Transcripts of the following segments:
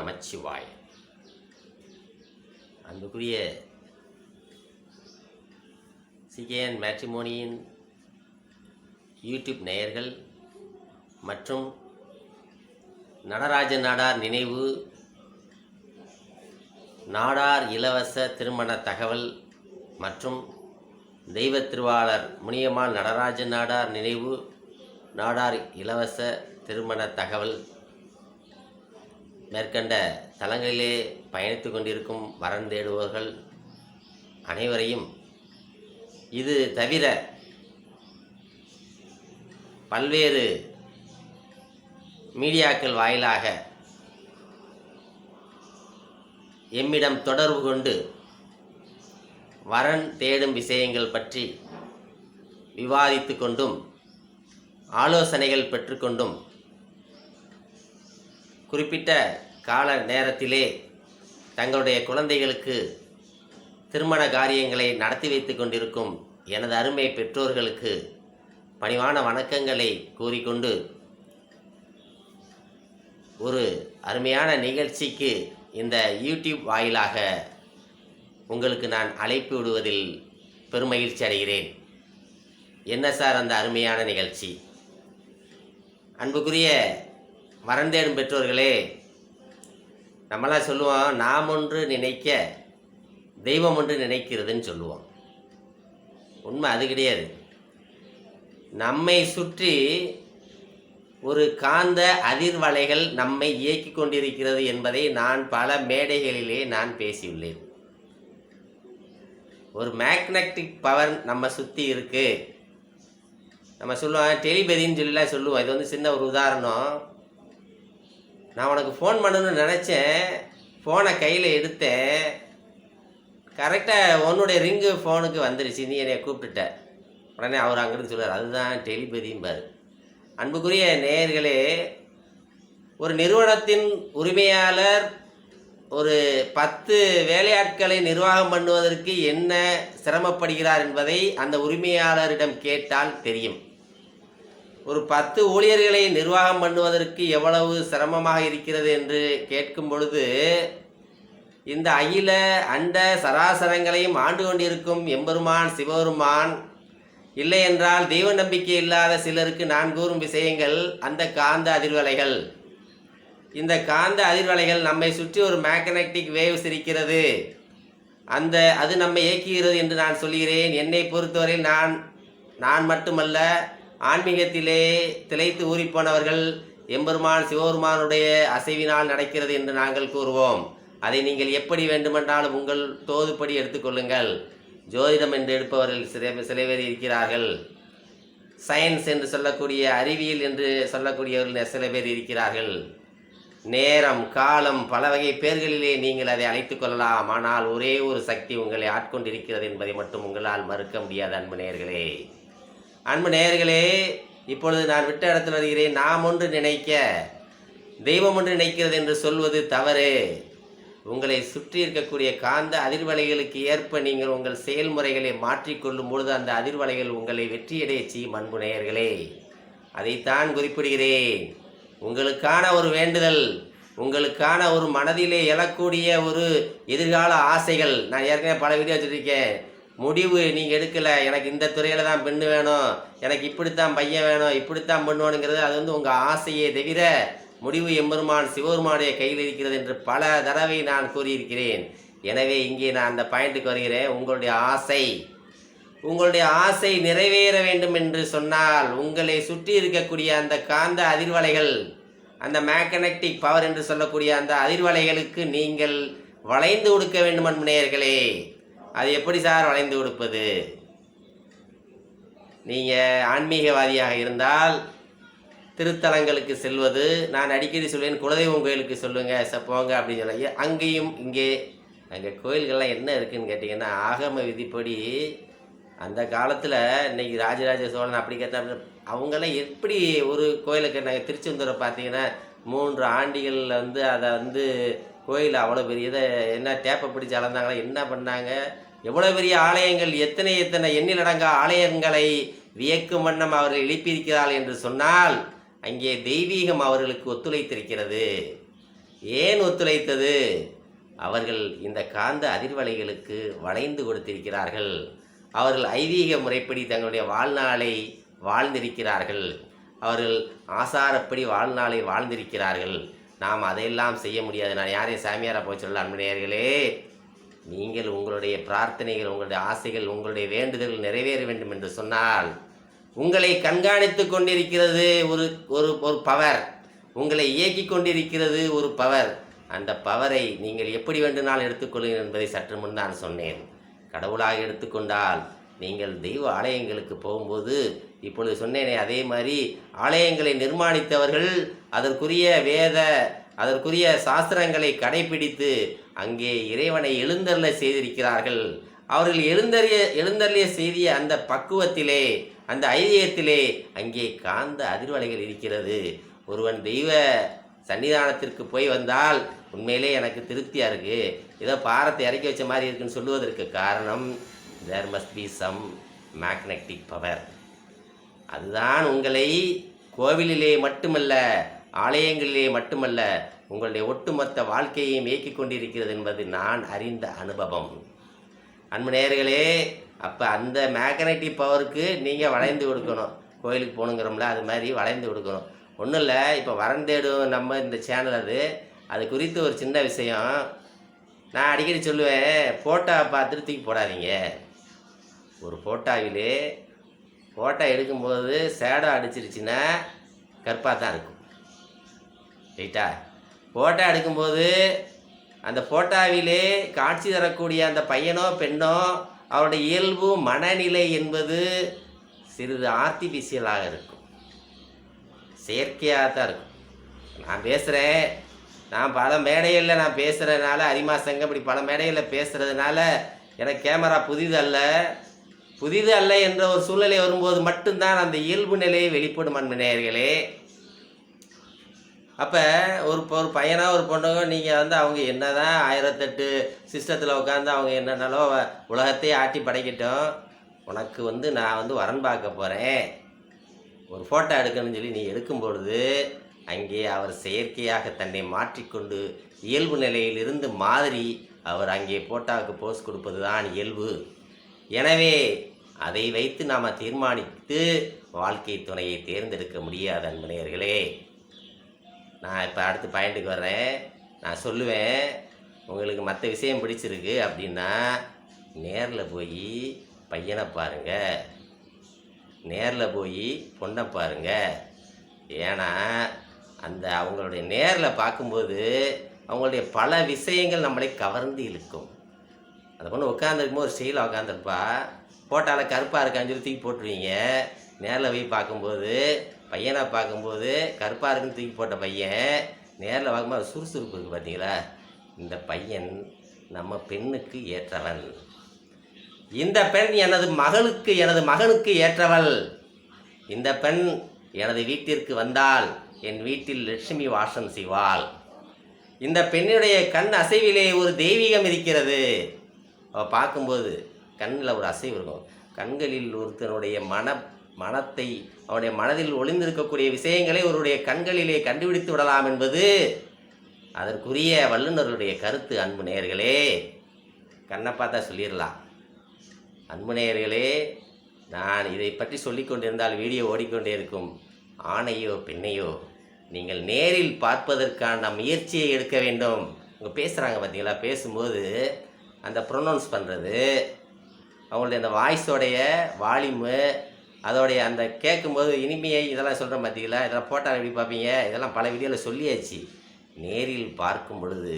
நமச்சிவாய. அன்புக்குரிய CKN மேட்ரிமோனியின் YouTube நேயர்கள் மற்றும் நடராஜ நாடார் நினைவு நாடார் இலவச திருமண தகவல் மற்றும் தெய்வ திருவாளர் முனியம்மாள் நடராஜ நாடார் நினைவு நாடார் இலவச திருமண தகவல் மேற்கண்ட தலங்களிலே பயணித்து கொண்டிருக்கும் வரன் தேடுபவர்கள் அனைவரையும் இது தவிர பல்வேறு மீடியாக்கள் வாயிலாக எம்மிடம் தொடர்பு கொண்டு வரன் தேடும் விஷயங்கள் பற்றி விவாதித்து கொண்டும் ஆலோசனைகள் பெற்றுக்கொண்டும் குறிப்பிட்ட கால நேரத்திலே தங்களுடைய குழந்தைகளுக்கு திருமண காரியங்களை நடத்தி வைத்து கொண்டிருக்கும் எனது அருமை பெற்றோர்களுக்கு பணிவான வணக்கங்களை கூறிக்கொண்டு ஒரு அருமையான நிகழ்ச்சிக்கு இந்த யூடியூப் வாயிலாக உங்களுக்கு நான் அழைப்பு விடுவதில் பெருமகிழ்ச்சி அடைகிறேன். என்ன சார் அந்த அருமையான நிகழ்ச்சி? அன்புக்குரிய வரந்தேடும் பெற்றோர்களே நம்மளாம் சொல்லுவோம் நாம் ஒன்று நினைக்க தெய்வம் ஒன்று நினைக்கிறதுன்னு சொல்லுவோம். உண்மை அது கிடையாது. நம்மை சுற்றி ஒரு காந்த அதிர்வலைகள் நம்மை இயக்கி கொண்டிருக்கிறது என்பதை நான் பல மேடைகளிலே நான் பேசியுள்ளேன். ஒரு மேக்னெட்டிக் பவர் நம்ம சுற்றி இருக்குது நம்ம சொல்லுவோம் டெலிபதின்னு சொல்லிலாம் சொல்லுவோம். இது வந்து சின்ன ஒரு உதாரணம். நான் உனக்கு ஃபோன் பண்ணணும்னு நினச்சேன். ஃபோனை கையில் எடுத்தேன். கரெக்டாக உன்னுடைய ரிங்கு ஃபோனுக்கு வந்துருச்சு. நீ என்னை கூப்பிட்டுட்ட. உடனே அவர் அங்கிருந்து சொல்லுவார் அதுதான் டெலிபதிம்பார் அன்புக்குரிய நேயர்களே ஒரு நிறுவனத்தின் உரிமையாளர் ஒரு பத்து வேலையாட்களை நிர்வாகம் பண்ணுவதற்கு என்ன சிரமப்படுகிறார் என்பதை அந்த உரிமையாளரிடம் கேட்டால் தெரியும். ஒரு பத்து ஊழியர்களை நிர்வாகம் பண்ணுவதற்கு எவ்வளவு சிரமமாக இருக்கிறது என்று கேட்கும் பொழுது இந்த அகில அண்ட சராசரங்களையும் ஆண்டு கொண்டிருக்கும் எம்பெருமான் சிவபெருமான் இல்லை என்றால் தெய்வ நம்பிக்கை இல்லாத சிலருக்கு நான் கூறும் விஷயங்கள் அந்த காந்த அதிர்வலைகள். இந்த காந்த அதிர்வலைகள் நம்மை சுற்றி ஒரு மேக்னட்டிக் வேவ்ஸ் இருக்கிறது அந்த அது நம்மை இயக்குகிறது என்று நான் சொல்கிறேன் என்னை பொறுத்தவரையில் நான் நான் மட்டுமல்ல ஆன்மீகத்திலே திளைத்து ஊறிப்போனவர்கள் எம்பெருமான் சிவபெருமானுடைய அசைவினால் நடக்கிறது என்று நாங்கள் கூறுவோம். அதை நீங்கள் எப்படி வேண்டுமென்றாலும் உங்கள் தோதுப்படி எடுத்துக்கொள்ளுங்கள் ஜோதிடம் என்று எடுப்பவர்கள் சில சில பேர் இருக்கிறார்கள். சயின்ஸ் என்று சொல்லக்கூடிய அறிவியல் என்று சொல்லக்கூடியவர்கள் சில பேர் இருக்கிறார்கள். நேரம் காலம் பல வகை பேர்களிலே நீங்கள் அதை அழைத்து கொள்ளலாம். ஆனால் ஒரே ஒரு சக்தி உங்களை ஆட்கொண்டிருக்கிறது என்பதை மட்டும் உங்களால் மறுக்க முடியாது அன்பு நேர்களே அன்பு நேயர்களே இப்பொழுது நான் விட்ட இடத்தில் வருகிறேன். நாம் ஒன்று நினைக்க தெய்வம் ஒன்று நினைக்கிறது என்று சொல்வது தவறு. உங்களை சுற்றி இருக்கக்கூடிய காந்த அதிர்வலைகளுக்கு ஏற்ப நீங்கள் உங்கள் செயல்முறைகளை மாற்றிக்கொள்ளும் பொழுது அந்த அதிர்வலைகள் உங்களை வெற்றியடைய செய்யும் அன்பு நேயர்களே. அதைத்தான் குறிப்பிடுகிறேன். உங்களுக்கான ஒரு வேண்டுதல் உங்களுக்கான ஒரு மனதிலே எழக்கூடிய ஒரு எதிர்கால ஆசைகள். நான் ஏற்கனவே பல வீடியோ வச்சுருக்கேன். முடிவு நீங்கள் எடுக்கலை. எனக்கு இந்த துறையில் தான் பெண்ணு வேணும். எனக்கு இப்படித்தான் பையன் வேணும். இப்படித்தான் பண்ணுவானுங்கிறது அது வந்து உங்கள் ஆசையே தவிர முடிவு எம்பெருமான் சிவபெருமானுடைய கையில் இருக்கிறது என்று பல தடவை நான் கூறியிருக்கிறேன். எனவே இங்கே நான் அந்த பாயிண்ட்டுக்கு வருகிறேன். உங்களுடைய ஆசை. உங்களுடைய ஆசை நிறைவேற வேண்டும் என்று சொன்னால் உங்களை சுற்றி இருக்கக்கூடிய அந்த காந்த அதிர்வலைகள் அந்த மேக்கனெக்டிக் பவர் என்று சொல்லக்கூடிய அந்த அதிர்வலைகளுக்கு நீங்கள் வளைந்து கொடுக்க வேண்டும் அன்பு நேயர்களே அது எப்படி சார் வளைந்து கொடுப்பது? நீங்கள் ஆன்மீகவாதியாக இருந்தால் திருத்தலங்களுக்கு செல்வது. நான் அடிக்கடி சொல்வேன் குலதெய்வம் கோயிலுக்கு சொல்லுங்க ச போங்க அப்படின்னு சொல்ல அங்கேயும் இங்கே. அங்கே கோயில்கள்லாம் என்ன இருக்குதுன்னு கேட்டிங்கன்னா ஆகம விதிப்படி அந்த காலத்தில் இன்னைக்கு ராஜராஜ சோழன் அப்படி கேட்டால் அவங்கெல்லாம் எப்படி ஒரு கோயிலுக்கு நாங்கள் திருச்செந்தூரை பார்த்தீங்கன்னா மூன்று ஆண்டிகளில் வந்து அதை வந்து கோயில் அவ்வளோ பெரிய இதை என்ன டேப்பை பிடிச்சி அளந்தாங்களா? என்ன பண்ணாங்க? எவ்வளோ பெரிய ஆலயங்கள் எத்தனை எத்தனை எண்ணிலடங்கா ஆலயங்களை வியக்கும் வண்ணம் அவர்கள் எழுப்பியிருக்கிறார்கள் என்று சொன்னால் அங்கே தெய்வீகம் அவர்களுக்கு ஒத்துழைத்திருக்கிறது. ஏன் ஒத்துழைத்தது? அவர்கள் இந்த காந்த அதிர்வலைகளுக்கு வளைந்து கொடுத்திருக்கிறார்கள். அவர்கள் ஐதீக முறைப்படி தங்களுடைய வாழ்நாளை வாழ்ந்திருக்கிறார்கள். அவர்கள் ஆசாரப்படி வாழ்நாளை வாழ்ந்திருக்கிறார்கள். நாம் அதையெல்லாம் செய்ய முடியாது. நான் யாரையும் சாமியாரை போய் சொல்ல அன்பனையர்களே நீங்கள் உங்களுடைய பிரார்த்தனைகள் உங்களுடைய ஆசைகள் உங்களுடைய வேண்டுதல்கள் நிறைவேற வேண்டும் என்று சொன்னால் உங்களை கண்காணித்து கொண்டிருக்கிறது ஒரு ஒரு ஒரு பவர். உங்களை இயக்கி கொண்டிருக்கிறது ஒரு பவர். அந்த பவரை நீங்கள் எப்படி வேண்டுமானால் எடுத்துக்கொள்ளுங்கள் என்பதை சற்று முன் நான் சொன்னேன். கடவுளாக எடுத்துக்கொண்டால் நீங்கள் தெய்வ ஆலயங்களுக்கு போகும்போது இப்பொழுது சொன்னேனே அதே மாதிரி ஆலயங்களை நிர்மாணித்தவர்கள் அதற்குரிய வேத அதற்குரிய சாஸ்திரங்களை கடைபிடித்து அங்கே இறைவனை எழுந்தருள செய்திருக்கிறார்கள். அவர்கள் எழுந்தறிய எழுந்தருளிய செய்திய அந்த பக்குவத்திலே அந்த ஐதியத்திலே அங்கே காந்த அதிர்வலைகள் இருக்கிறது. ஒருவன் தெய்வ சன்னிதானத்திற்கு போய் வந்தால் உண்மையிலே எனக்கு திருப்தியாக இருக்குது ஏதோ பாரத்தை இறக்கி வச்ச மாதிரி இருக்குன்னு சொல்லுவதற்கு காரணம் there must be some magnetic power அதுதான் உங்களை கோவிலிலே மட்டுமல்ல ஆலயங்களிலே மட்டுமல்ல உங்களுடைய ஒட்டுமொத்த வாழ்க்கையையும் இயக்கிக் கொண்டிருக்கிறது என்பது நான் அறிந்த அனுபவம். அன்பு நேர்களே அப்போ அந்த மேக்னட்டிக் பவருக்கு நீங்கள் வளைந்து கொடுக்கணும். கோயிலுக்கு போகணுங்கிறோம்ல அது மாதிரி வளைந்து கொடுக்கணும். ஒன்றும் இல்லை இப்போ வரம் தேடும் நம்ம இந்த சேனல் அது. அது குறித்து ஒரு சின்ன விஷயம். நான் அடிக்கடி சொல்லுவேன் ஃபோட்டோ பார்த்துட்டு தூக்கி போடாதீங்க. ஒரு ஃபோட்டோவிலே ஃபோட்டோ எடுக்கும்போது சேடோ அடிச்சிருச்சுன்னா கற்பாக தான் இருக்கும். ரைட்டா? ஃபோட்டோ எடுக்கும்போது அந்த ஃபோட்டாவிலே காட்சி தரக்கூடிய அந்த பையனோ பெண்ணோ அவருடைய இயல்பு மனநிலை என்பது சிறிது ஆர்டிஃபிஷியலாக இருக்கும். செயற்கையாக தான் இருக்கும். நான் பேசுகிறேன் நான் பல மேடைகளில் நான் பேசுகிறதுனால அரிமா சங்கம் இப்படி பல மேடைகளில் பேசுகிறதுனால எனக்கு கேமரா புதிதல்ல. புதிது அல்ல என்ற ஒரு சூழ்நிலை வரும்போது மட்டும்தான் அந்த இயல்பு நிலையை வெளிப்படும் அன்பு அப்போ ஒரு ஒரு பையனோ ஒரு பொண்ணுங்க நீங்கள் வந்து அவங்க என்ன தான் ஆயிரத்தெட்டு சிஸ்டத்தில் உட்காந்து அவங்க என்னென்னாலோ உலகத்தையே ஆட்டி படைக்கட்டும். உனக்கு வந்து நான் வந்து வரன் பார்க்க போகிறேன் ஒரு ஃபோட்டோ எடுக்கணும்னு சொல்லி நீ எடுக்கும் பொழுது அங்கே அவர் செயற்கையாக தன்னை மாற்றிக்கொண்டு இயல்பு நிலையிலிருந்து மாதிரி அவர் அங்கே ஃபோட்டோவுக்கு போஸ் கொடுப்பது தான் இயல்பு. எனவே அதை வைத்து நாம் தீர்மானித்து வாழ்க்கை துணையை தேர்ந்தெடுக்க முடியாது அன்பனையர்களே நான் இப்போ அடுத்து பாயிண்ட்டுக்கு வர்றேன். நான் சொல்லுவேன் உங்களுக்கு மற்ற விஷயம் பிடிச்சிருக்கு அப்படின்னா நேரில் போய் பையனை பாருங்கள் நேரில் போய் பொண்ணை பாருங்கள் ஏன்னா அந்த அவங்களுடைய நேரில் பார்க்கும்போது அவங்களுடைய பல விஷயங்கள் நம்மளை கவர்ந்து இழுக்கும். அந்த பொண்ணு உட்காந்துருக்கும்போது ஒரு ஸ்டைலாக உட்காந்துருப்பா ஃபோட்டோவில் கருப்பாக இருக்கான்னு சொல்லி தூக்கி போட்டுருவீங்க. நேரில் போய் பார்க்கும்போது பையனை பார்க்கும்போது கருப்பாக இருக்குன்னு தூக்கி போட்ட பையன் நேரில் பார்க்கும்போது சுறுசுறுப்பு இருக்குது பார்த்தீங்களா இந்த பையன் நம்ம பெண்ணுக்கு ஏற்றவன் இந்த பெண் எனது மகளுக்கு எனது மகனுக்கு ஏற்றவள். இந்த பெண் எனது வீட்டிற்கு வந்தால் என் வீட்டில் லட்சுமி வாசம் செய்வாள். இந்த பெண்ணுடைய கண் அசைவிலே ஒரு தெய்வீகம் இருக்கிறது. அவள் பார்க்கும்போது கண்ணில் ஒரு அசைவு இருக்கும். கண்களில் ஒருத்தனுடைய மன மனத்தை அவனுடைய மனதில் ஒளிந்திருக்கக்கூடிய விஷயங்களை ஒருவருடைய கண்களிலே கண்டுபிடித்து விடலாம் என்பது அதற்குரிய வல்லுநர்களுடைய கருத்து அன்பு நேயர்களே. கண்ணை பார்த்தா சொல்லிடலாம். அன்பு நேயர்களே நான் இதை பற்றி சொல்லிக்கொண்டிருந்தால் வீடியோ ஓடிக்கொண்டே இருக்கும். ஆணையோ பெண்ணையோ நீங்கள் நேரில் பார்ப்பதற்கான முயற்சியை எடுக்க வேண்டும். இங்கே பேசுகிறாங்க பார்த்தீங்களா பேசும்போது அந்த ப்ரொனவுன்ஸ் பண்ணுறது அவங்களுடைய அந்த வாய்ஸோடைய வால்யூமு அதோடைய அந்த கேட்கும்போது இனிமையை இதெல்லாம் சொல்கிறேன் பார்த்தீங்களா இதெல்லாம் ஃபோட்டோ எப்படி பார்ப்பீங்க? இதெல்லாம் பல வீடியோவில் சொல்லியாச்சு. நேரில் பார்க்கும் பொழுது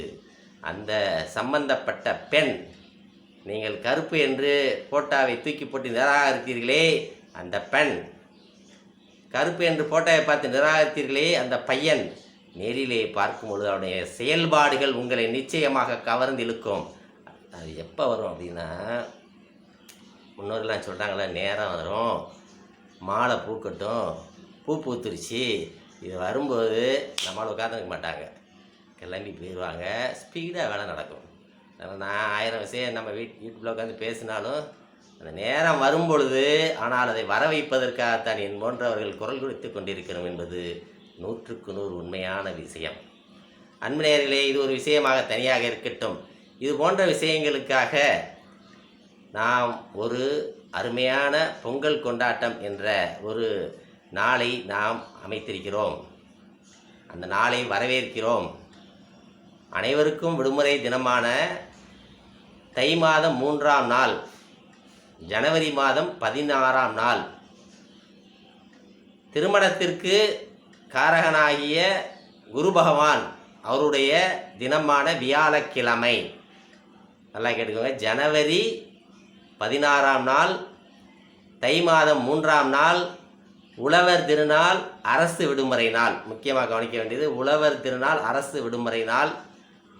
அந்த சம்பந்தப்பட்ட பெண் நீங்கள் கருப்பு என்று போட்டாவை தூக்கி போட்டு நிராகரித்தீர்களே அந்த பெண். கருப்பு என்று போட்டாவை பார்த்து நிராகரித்தீர்களே அந்த பையன். நேரிலே பார்க்கும் பொழுது அவருடைய செயல்பாடுகள் உங்களை நிச்சயமாக கவர்ந்து இழுக்கும் அது எப்போ வரும் அப்படின்னா முன்னோர்கள்லாம் சொல்கிறாங்களே நேரம் வரும் மாலை பூக்கட்டும் பூ பூத்துருச்சு. இது வரும்போது நம்மளால் உட்காந்துருக்க மாட்டாங்க. கிளம்பி போயிடுவாங்க ஸ்பீடாக வேலை நடக்கும். அதனால் நான் ஆயிரம் விஷயம் நம்ம வீட் வீட்டுக்குள்ளே உட்காந்து பேசினாலும் அந்த நேரம் வரும்பொழுது ஆனால் அதை வர வைப்பதற்காகத்தான் என் போன்றவர்கள் குரல் கொடுத்து கொண்டிருக்கிறோம் என்பது நூற்றுக்கு நூறு உண்மையான விஷயம். அன்பு நேர்களே இது ஒரு விஷயமாக தனியாக இருக்கட்டும். இது போன்ற விஷயங்களுக்காக நாம் ஒரு அருமையான பொங்கல் கொண்டாட்டம் என்ற ஒரு நாளை நாம் அமைத்திருக்கிறோம். அந்த நாளை வரவேற்கிறோம். அனைவருக்கும் விடுமுறை தினமான தை மாதம் மூன்றாம் நாள் ஜனவரி மாதம் பதினாறாம் நாள். திருமணத்திற்கு காரகனாகிய குரு பகவான் அவருடைய தினமான வியாழக்கிழமை. நல்லா கேட்டுக்கோங்க. ஜனவரி பதினாறாம் நாள் தை மாதம் மூன்றாம் நாள் உழவர் திருநாள் அரசு விடுமுறை நாள். முக்கியமாக கவனிக்க வேண்டியது உழவர் திருநாள் அரசு விடுமுறை நாள்.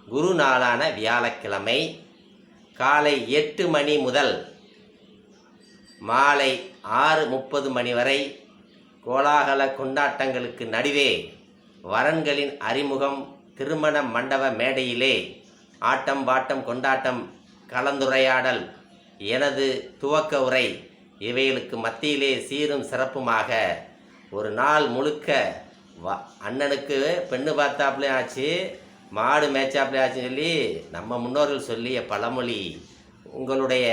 குரு நாளான வியாழக்கிழமை காலை எட்டு மணி முதல் மாலை ஆறு முப்பது மணி வரை கோலாகல கொண்டாட்டங்களுக்கு நடுவே வரன்களின் அறிமுகம் திருமண மண்டப மேடையிலே ஆட்டம் பாட்டம் கொண்டாட்டம் கலந்துரையாடல். எனது துவக்க உரை இவைகளுக்கு மத்தியிலே சீரும் சிறப்புமாக ஒரு நாள் முழுக்க வ அண்ணனுக்கு பெண்ணு பார்த்தாப்புலே ஆச்சு மாடு மேய்ச்சாப்புலே ஆச்சுன்னு சொல்லி நம்ம முன்னோர்கள் சொல்லிய பழமொழி உங்களுடைய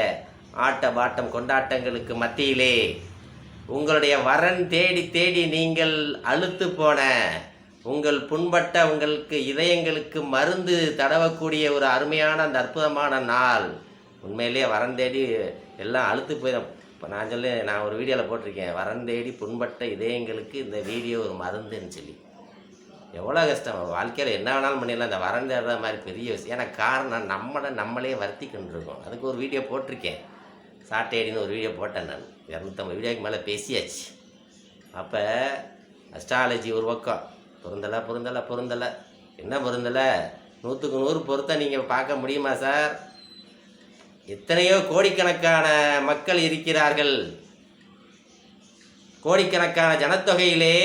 ஆட்ட பாட்டம் கொண்டாட்டங்களுக்கு மத்தியிலே உங்களுடைய வரன் தேடி தேடி நீங்கள் அழுத்து போன உங்கள் புண்பட்ட உங்களுக்கு இதயங்களுக்கு மருந்து தடவக்கூடிய ஒரு அருமையான அந்த அற்புதமான நாள். உண்மையிலேயே வரன் தேடி எல்லாம் அழுத்து போயிடும். இப்போ நான் சொல்லி நான் ஒரு வீடியோவில் போட்டிருக்கேன். வரன் தேடி புண்பட்ட இதயங்களுக்கு இந்த வீடியோ ஒரு மருந்துன்னு சொல்லி. எவ்வளோ கஷ்டம். வாழ்க்கையில் என்ன வேணாலும் பண்ணிடலாம். இந்த வரன் தேடுற மாதிரி பெரிய விஷயம். ஏன்னா காரணம் நம்மளை நம்மளே வருத்தி அதுக்கு ஒரு வீடியோ போட்டிருக்கேன். சாட்டேடின்னு ஒரு வீடியோ போட்டேன் நான். இரநூத்தம்பது வீடியோக்கு மேலே பேசியாச்சு. அப்போ அஸ்ட்ராலஜி ஒரு பக்கம். பொருந்தலை பொருந்தலை பொருந்தலை. என்ன பொருந்தலை? நூற்றுக்கு நூறு பொருத்த நீங்கள் பார்க்க முடியுமா சார்? எத்தனையோ கோடிக்கணக்கான மக்கள் இருக்கிறார்கள். கோடிக்கணக்கான ஜனத்தொகையிலே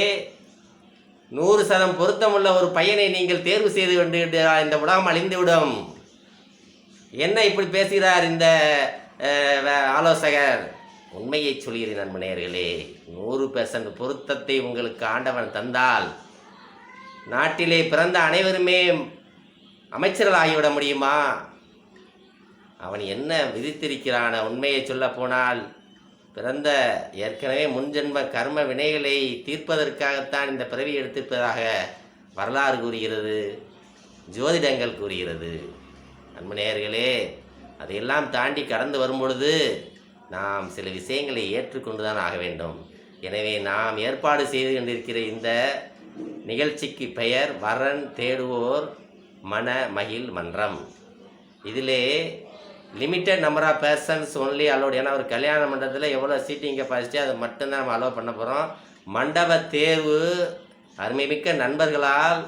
நூறு சதம் பொருத்தமுள்ள ஒரு பையனை நீங்கள் தேர்வு செய்து கொண்டு இந்த உலகம் அழிந்துவிடும். என்ன இப்படி பேசுகிறார் இந்த ஆலோசகர்? உண்மையை சொல்கிறேன் நண்பனேர்களே நூறு பெர்சன்ட் பொருத்தத்தை உங்களுக்கு ஆண்டவன் தந்தால் நாட்டிலே பிறந்த அனைவருமே அமைச்சர்கள் ஆகிவிட முடியுமா? அவன் என்ன விதித்திருக்கிறான? உண்மையை சொல்ல போனால் பிறந்த ஏற்கனவே முன்ஜென்ம கர்ம வினைகளை தீர்ப்பதற்காகத்தான் இந்த பிறவி எடுத்திருப்பதாக வரலாறு கூறுகிறது ஜோதிடங்கள் கூறுகிறது. அன்பு அதையெல்லாம் தாண்டி கடந்து வரும்பொழுது நாம் சில விஷயங்களை ஏற்றுக்கொண்டு தான் ஆக வேண்டும். எனவே நாம் ஏற்பாடு செய்து கொண்டிருக்கிற இந்த நிகழ்ச்சிக்கு பெயர் வரன் தேடுவோர் மன மகிழ் மன்றம். இதிலே limited number of persons only allowed ஏன்னா ஒரு கல்யாண மண்டபத்தில் எவ்வளோ சீட்டிங் கெப்பாசிட்டி அதை மட்டும்தான் நம்ம அலோவ் பண்ண போகிறோம் மண்டப தேர்வு அருமைமிக்க நண்பர்களால்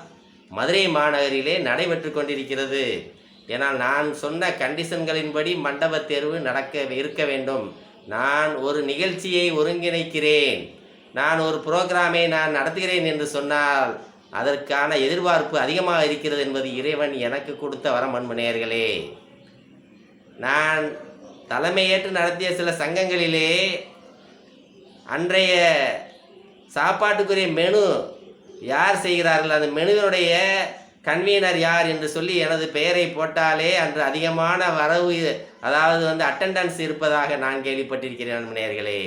மதுரை மாநகரிலே நடைபெற்று கொண்டிருக்கிறது. ஏன்னால் நான் சொன்ன கண்டிஷன்களின்படி மண்டப தேர்வு நடக்க இருக்க வேண்டும். நான் ஒரு நிகழ்ச்சியை ஒருங்கிணைக்கிறேன். நான் ஒரு புரோகிராமை நான் நடத்துகிறேன் என்று சொன்னால் அதற்கான எதிர்பார்ப்பு அதிகமாக இருக்கிறது என்பது இறைவன் எனக்கு கொடுத்த வரம் அன்பு நான் தலைமையேற்று நடத்திய சில சங்கங்களிலே அன்றைய சாப்பாட்டுக்குரிய மெனு யார் செய்கிறார்கள்? அந்த மெனுவினுடைய கன்வீனர் யார் என்று சொல்லி எனது பெயரை போட்டாலே அன்று அதிகமான வரவு அதாவது வந்து அட்டெண்டன்ஸ் இருப்பதாக நான் கேள்விப்பட்டிருக்கிறேன் நண்பனேர்களே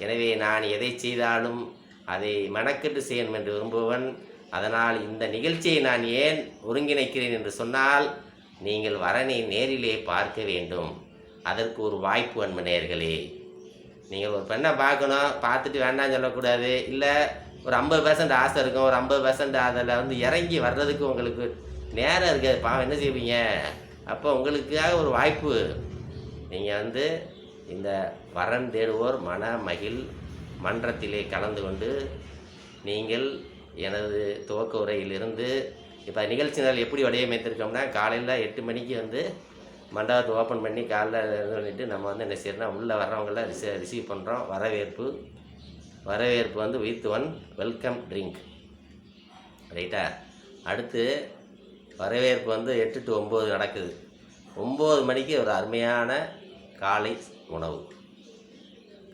எனவே நான் எதை செய்தாலும் அதை மெனக்கெட்டு செய்யணும் என்று விரும்புவன் அதனால் இந்த நிகழ்ச்சியை நான் ஏன் ஒருங்கிணைக்கிறேன் என்று சொன்னால் நீங்கள் வரனை நேரிலே பார்க்க வேண்டும். அதற்கு ஒரு வாய்ப்பு அன்பு நேர்களே நீங்கள் ஒரு பெண்ணை பார்க்கணும் பார்த்துட்டு வேண்டாம்னு சொல்லக்கூடாது. இல்லை ஒரு ஐம்பது பர்சன்ட் ஆசை இருக்கும். ஒரு ஐம்பது பர்சன்ட் அதில் வந்து இறங்கி வர்றதுக்கு உங்களுக்கு நேரம் இருக்காது. பாவம் என்ன செய்வீங்க? அப்போ உங்களுக்காக ஒரு வாய்ப்பு. நீங்கள் வந்து இந்த வரன் தேடுவோர் மன மகிழ் மன்றத்திலே கலந்து கொண்டு நீங்கள் எனது துவக்க உரையிலிருந்து இப்போ நிகழ்ச்சி நாள் எப்படி வடிவமைத்திருக்கோம்னா காலையில் எட்டு மணிக்கு வந்து மண்டபத்தை ஓப்பன் பண்ணி காலைல இது பண்ணிவிட்டு நம்ம வந்து என்ன செய்யறோம்னா உள்ளே வர்றவங்கள ரிசீவ் ரிசீவ் பண்ணுறோம் வரவேற்பு. வரவேற்பு வந்து வித் ஒன் வெல்கம் ட்ரிங்க் ரைட்டா அடுத்து வரவேற்பு வந்து எட்டு டு ஒம்பது நடக்குது. ஒம்பது மணிக்கு ஒரு அருமையான காலை உணவு.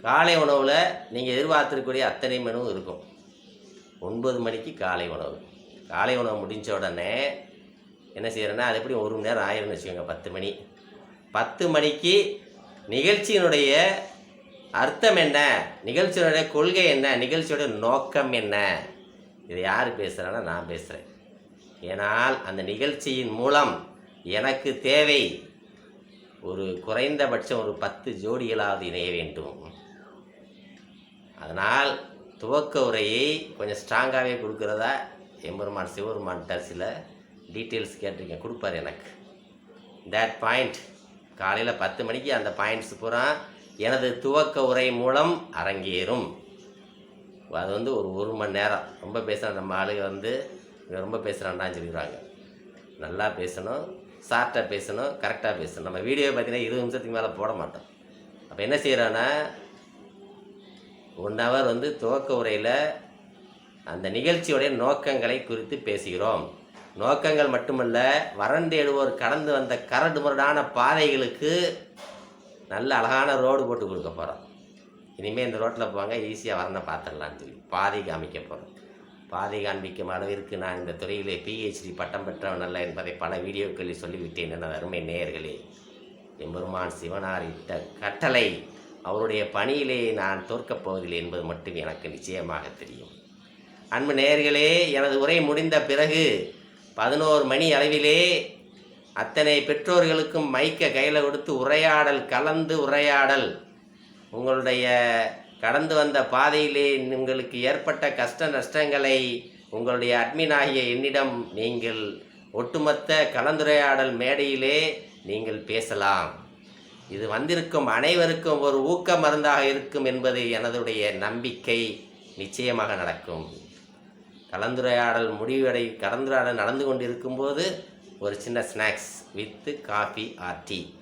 காலை உணவில் நீங்கள் எதிர்பார்த்திருக்கக்கூடிய அத்தனை மெனுவும் இருக்கும். ஒன்பது மணிக்கு காலை உணவு. காலை உணவு முடிஞ்ச உடனே என்ன செய்கிறேன்னா அது எப்படி ஒரு மணி நேரம் ஆயிரும்னு வச்சுக்கோங்க பத்து மணி. பத்து மணிக்கு நிகழ்ச்சியினுடைய அர்த்தம் என்ன? நிகழ்ச்சியினுடைய கொள்கை என்ன? நிகழ்ச்சியோடைய நோக்கம் என்ன? இது யார் பேசுகிறேன்னா நான் பேசுகிறேன் ஏனால் அந்த நிகழ்ச்சியின் மூலம் எனக்கு தேவை ஒரு குறைந்தபட்சம் ஒரு பத்து ஜோடிகளாவது இணைய வேண்டும். அதனால் துவக்க உரையை கொஞ்சம் ஸ்ட்ராங்காகவே கொடுக்குறதா? எம்பெருமான் சிவபெருமான்கிட்ட சில டீட்டெயில்ஸ் கேட்டிருக்கேன். கொடுப்பார் எனக்கு. தேட் பாயிண்ட் காலையில் பத்து மணிக்கு அந்த பாயிண்ட்ஸ் பூரா எனது துவக்க உரை மூலம் அரங்கேறும். அது வந்து ஒரு ஒரு மணி நேரம். ரொம்ப பேசுகிற நம்ம ஆளுங்க வந்து ரொம்ப பேசுகிறான்டான்னு சொல்லிடுவாங்க. நல்லா பேசணும் ஷார்ட்டாக பேசணும் கரெக்டாக பேசணும். நம்ம வீடியோ பார்த்தீங்கன்னா இருபது நிமிஷத்துக்கு மேலே போட மாட்டோம். அப்போ என்ன செய்கிறோன்னா ஒன் ஹவர் வந்து துவக்க உரையில் அந்த நிகழ்ச்சியுடைய நோக்கங்களை குறித்து பேசுகிறோம். நோக்கங்கள் மட்டுமல்ல வறண்டேடுவோர் கடந்து வந்த கரடு முரடான பாதைகளுக்கு நல்ல அழகான ரோடு போட்டு கொடுக்க போகிறோம் இனிமேல் இந்த ரோட்டில் போவாங்க ஈஸியாக வரண பார்த்துடலான்னு சொல்லி பாதை காமிக்க போகிறோம் பாதை காண்பிக்கும் அளவிற்கு நான் இந்த துறையிலே பிஹெச்டி பட்டம் பெற்றவன் அல்ல என்பதை பல வீடியோக்களில் சொல்லிவிட்டேன் என அருமை நேயர்களே. எம்பெருமான் சிவனார் இட்ட கட்டளை அவருடைய பணியிலே நான் தோற்கப் போவதில்லை என்பது மட்டும் எனக்கு நிச்சயமாக தெரியும். அன்பு நேர்களே எனது உரை முடிந்த பிறகு பதினோரு மணி அளவிலே அத்தனை பெற்றோர்களுக்கும் மைக்க கையில் கொடுத்து உரையாடல் கலந்து உரையாடல். உங்களுடைய கடந்து வந்த பாதையிலே உங்களுக்கு ஏற்பட்ட கஷ்ட நஷ்டங்களை உங்களுடைய அட்மின் ஆகிய என்னிடம் நீங்கள் ஒட்டுமொத்த கலந்துரையாடல் மேடையிலே நீங்கள் பேசலாம். இது வந்திருக்கும் அனைவருக்கும் ஒரு ஊக்க மருந்தாக இருக்கும் என்பது எனதுடைய நம்பிக்கை. நிச்சயமாக நடக்கும். கலந்துரையாடல் முடிவடை கலந்துரையாடல் நடந்து கொண்டிருக்கும்போது ஒரு சின்ன snacks with coffee or tea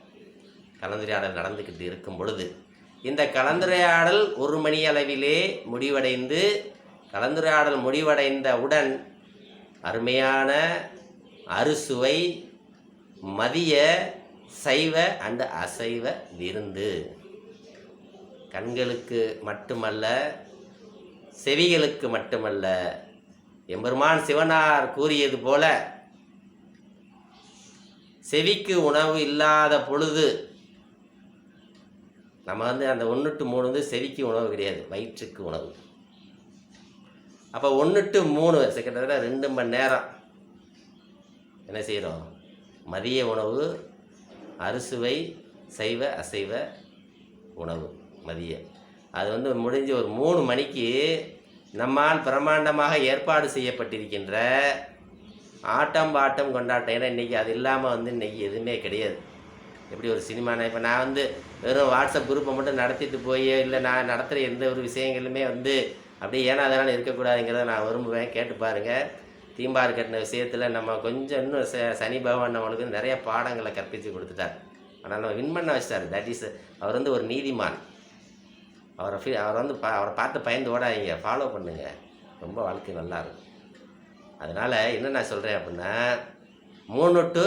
கலந்துரையாடல் நடந்துக்கிட்டு இருக்கும் பொழுது இந்த கலந்துரையாடல் ஒரு மணி அளவிலே முடிவடைந்து கலந்துரையாடல் முடிவடைந்தவுடன் அருமையான அறுசுவை மதிய சைவ அண்ட் அசைவ விருந்து. கண்களுக்கு மட்டுமல்ல செவிகளுக்கு மட்டுமல்ல எம்பெருமான் சிவனார் கூறியது போல செவிக்கு உணவு இல்லாத பொழுது நம்ம வந்து அந்த ஒன்று டு மூணு வந்து செவிக்கு உணவு கிடையாது வயிற்றுக்கு உணவு. அப்போ ஒன்று டு மூணு கிட்டத்தட்ட ரெண்டு மணி நேரம் என்ன செய்கிறோம் மதிய உணவு அறுசுவை சைவ அசைவ உணவு மதியம் அது வந்து முடிஞ்சு ஒரு மூணு மணிக்கு நம்மால் பிரம்மாண்டமாக ஏற்பாடு செய்யப்பட்டிருக்கின்ற ஆட்டம் பாட்டம் கொண்டாட்டம். ஏன்னா இன்றைக்கி அது இல்லாமல் வந்து இன்றைக்கி எதுவுமே கிடையாது. எப்படி ஒரு சினிமானா இப்போ நான் வந்து வெறும் வாட்ஸ்அப் குரூப்பை மட்டும் நடத்திட்டு போய் இல்லை நான் நடத்துகிற எந்த ஒரு விஷயங்களுமே வந்து அப்படியே ஏன்னா அதனால் இருக்கக்கூடாதுங்கிறத நான் விரும்புவேன். கேட்டு பாருங்கள் தீம்பார் கட்டின விஷயத்தில் நம்ம கொஞ்சம் இன்னும் ச சனி பகவான் நம்மளுக்கு நிறைய பாடங்களை கற்பித்து கொடுத்துட்டார். ஆனால் நம்ம வின் பண்ண வச்சிட்டார். தட் இஸ் அவர் வந்து ஒரு நீதிமான். அவரை ஃபீ அவரை வந்து பா அவரை பார்த்து பயந்து ஓடாதீங்க. ஃபாலோ பண்ணுங்கள் ரொம்ப வாழ்க்கை நல்லா இருக்கும். அதனால் என்ன நான் சொல்கிறேன் அப்படின்னா மூணு டு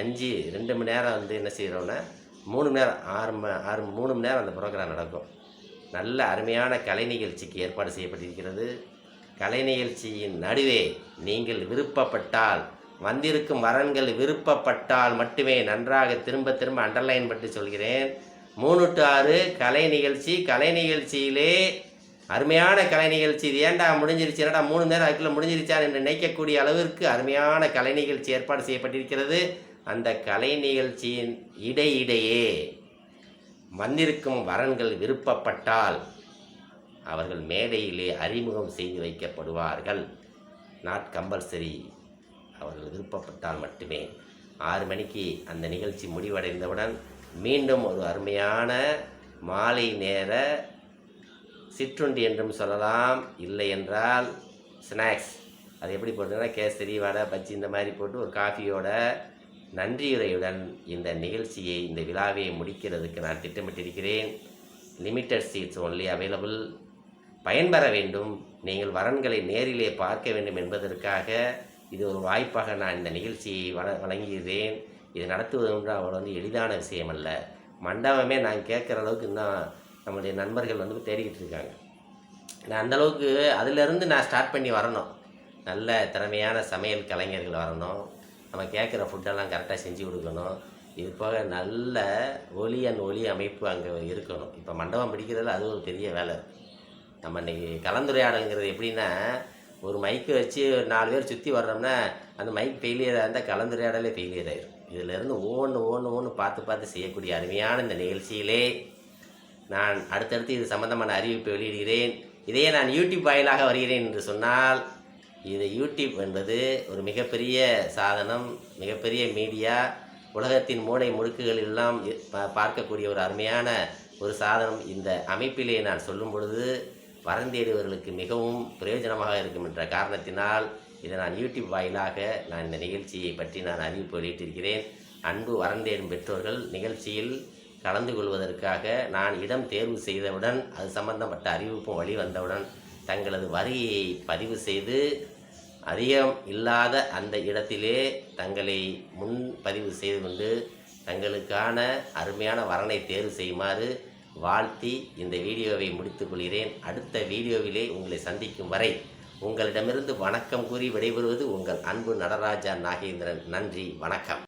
அஞ்சு ரெண்டு மணி நேரம் வந்து என்ன செய்கிறோன்னா மூணு மணி நேரம் ஆறு ம ஆறு மூணு மணி நேரம் அந்த ப்ரோக்ராம் நடக்கும். நல்ல அருமையான கலை நிகழ்ச்சிக்கு ஏற்பாடு செய்யப்பட்டிருக்கிறது. கலை நிகழ்ச்சியின் நடுவே நீங்கள் விருப்பப்பட்டால் வந்திருக்கும் வரன்கள் விருப்பப்பட்டால் மட்டுமே நன்றாக திரும்ப திரும்ப அண்டர்லைன் பண்ணி சொல்கிறேன். மூணு டு ஆறு கலை நிகழ்ச்சி. கலை நிகழ்ச்சியிலே அருமையான கலை நிகழ்ச்சி. இது ஏன்டா முடிஞ்சிருச்சு? என்னடா மூணு நேரம் அதுக்குள்ளே முடிஞ்சிருச்சா என்று நினைக்கக்கூடிய அளவிற்கு அருமையான கலை நிகழ்ச்சி ஏற்பாடு செய்யப்பட்டிருக்கிறது. அந்த கலை நிகழ்ச்சியின் இடையிடையே வந்திருக்கும் வரன்கள் விருப்பப்பட்டால் அவர்கள் மேடையிலே அறிமுகம் செய்து வைக்கப்படுவார்கள். நாட் கம்பல்சரி அவர்கள் விருப்பப்பட்டால் மட்டுமே. ஆறு மணிக்கு அந்த நிகழ்ச்சி முடிவடைந்தவுடன் மீண்டும் ஒரு அருமையான மாலை நேர சிற்றுண்டி என்றும் சொல்லலாம். இல்லை என்றால் ஸ்நாக்ஸ் அது எப்படி போட்டுன்னா கேசரி வடை பஜ்ஜி இந்த மாதிரி போட்டு ஒரு காஃபியோட நன்றியுரையுடன் இந்த நிகழ்ச்சியை இந்த விழாவை முடிக்கிறதுக்கு நான் திட்டமிட்டிருக்கிறேன். லிமிட்டட் சீட்ஸ் ஒன்லி அவைலபிள் பயன்பெற வேண்டும். நீங்கள் வரன்களை நேரிலே பார்க்க வேண்டும் என்பதற்காக இது ஒரு வாய்ப்பாக நான் இந்த நிகழ்ச்சியை வழங்குகிறேன் இது நடத்துவது அவ்வளோ வந்து எளிதான விஷயம் அல்ல மண்டபமே நான் கேட்குற அளவுக்கு இன்னும் நம்மளுடைய நண்பர்கள் வந்து தேடிக்கிட்டு இருக்காங்க. நான் அந்த அளவுக்கு அதிலிருந்து நான் ஸ்டார்ட் பண்ணி வரணும். நல்ல திறமையான சமையல் கலைஞர்கள் வரணும். நம்ம கேட்குற ஃபுட்டெல்லாம் கரெக்டாக செஞ்சு கொடுக்கணும். இது போக நல்ல ஒலி அண்ட் ஒலி அமைப்பு அங்கே இருக்கணும். இப்போ மண்டபம் பிடிக்கிறதுல அது ஒரு பெரிய வேலை. நம்ம இன்றைக்கி கலந்துரையாடலுங்கிறது எப்படின்னா ஒரு மைக்கு வச்சு நாலு பேர் சுற்றி வர்றோம்னா அந்த மைக் ஃபெயிலியராக இருந்தால் கலந்துரையாடலே ஃபெயிலியர் ஆயிடும் இதிலேருந்து ஒவ்வொன்று ஒவ்வொன்று ஒன்று பார்த்து பார்த்து செய்யக்கூடிய அருமையான இந்த நிகழ்ச்சியிலே நான் அடுத்தடுத்து இது சம்பந்தமான அறிவிப்பை வெளியிடுகிறேன். இதையே நான் யூடியூப் வாயிலாக வருகிறேன் என்று சொன்னால் இது யூடியூப் என்பது ஒரு மிகப்பெரிய சாதனம் மிகப்பெரிய மீடியா. உலகத்தின் மூளை முடுக்குகள் எல்லாம் பார்க்கக்கூடிய ஒரு அருமையான ஒரு சாதனம். இந்த அமைப்பிலே நான் சொல்லும் பொழுது வரந்தேடுவர்களுக்கு மிகவும் பிரயோஜனமாக இருக்கும் என்ற காரணத்தினால் இதை நான் யூடியூப் வாயிலாக நான் இந்த நிகழ்ச்சியை பற்றி நான் அறிவிப்பு வெளியிட்டிருக்கிறேன். அன்பு வரந்தேடும் பெற்றோர்கள் நிகழ்ச்சியில் கலந்து கொள்வதற்காக நான் இடம் தேர்வு செய்தவுடன் அது சம்பந்தப்பட்ட அறிவிப்பும் வெளிவந்தவுடன் தங்களது வருகையை பதிவு செய்து அதிகம் இல்லாத அந்த இடத்திலே தங்களை முன்பதிவு செய்து கொண்டு தங்களுக்கான அருமையான வரனை தேர்வு செய்யுமாறு வாழ்த்தி இந்த வீடியோவை முடித்துக் கொள்கிறேன். அடுத்த வீடியோவிலே உங்களை சந்திக்கும் வரை உங்களிடமிருந்து வணக்கம் கூறி விடைபெறுவது உங்கள் அன்பு நடராஜா நாகேந்திரன். நன்றி வணக்கம்.